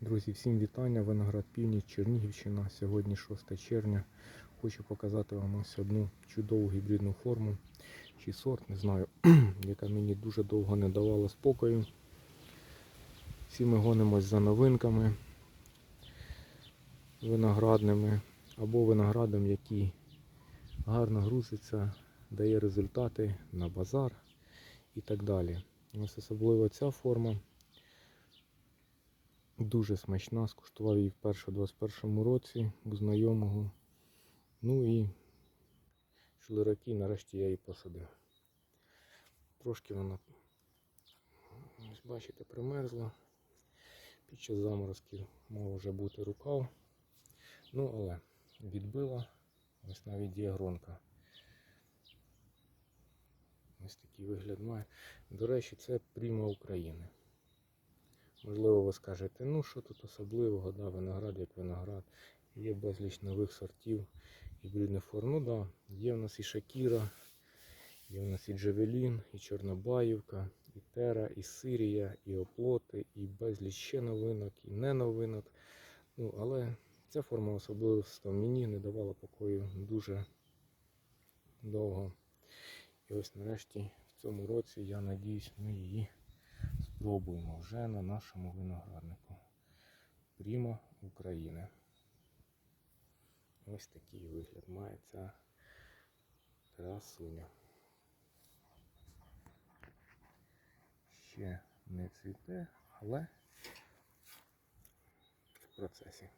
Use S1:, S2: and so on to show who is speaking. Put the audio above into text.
S1: Друзі, всім вітання. Виноград Північ, Чернігівщина. Сьогодні 6 червня. Хочу показати вам ось одну чудову гібридну форму чи сорт, не знаю, яка мені дуже довго не давала спокою. Всі ми гонимось за новинками виноградними або виноградом, який гарно грузиться, дає результати на базар і так далі. Ось особливо ця форма. Дуже смачна, скуштував її вперше у 21 році у знайомого. Ну і йшли роки, нарешті я її посадив. Трошки вона, ось бачите, примерзла. Під час заморозків мав вже бути рукав. Ну, але відбила. Ось навіть діагронка. Ось такий вигляд має. До речі, це пріма України. Можливо, ви скажете, ну що тут особливого, да, виноград як виноград. Є безліч нових сортів гібридних форм. Ну да, є в нас і Шакіра, є в нас і Джавелін, і Чорнобаївка, і Тера, і Сирія, і Оплоти, і безліч ще новинок, і не новинок. Ну, але ця форма особливо мені не давала покою дуже довго. І ось нарешті в цьому році я надіюсь, ми її спробуємо вже на нашому винограднику. Пріма України. Ось такий вигляд має ця красуня. Ще не цвіте, але в процесі.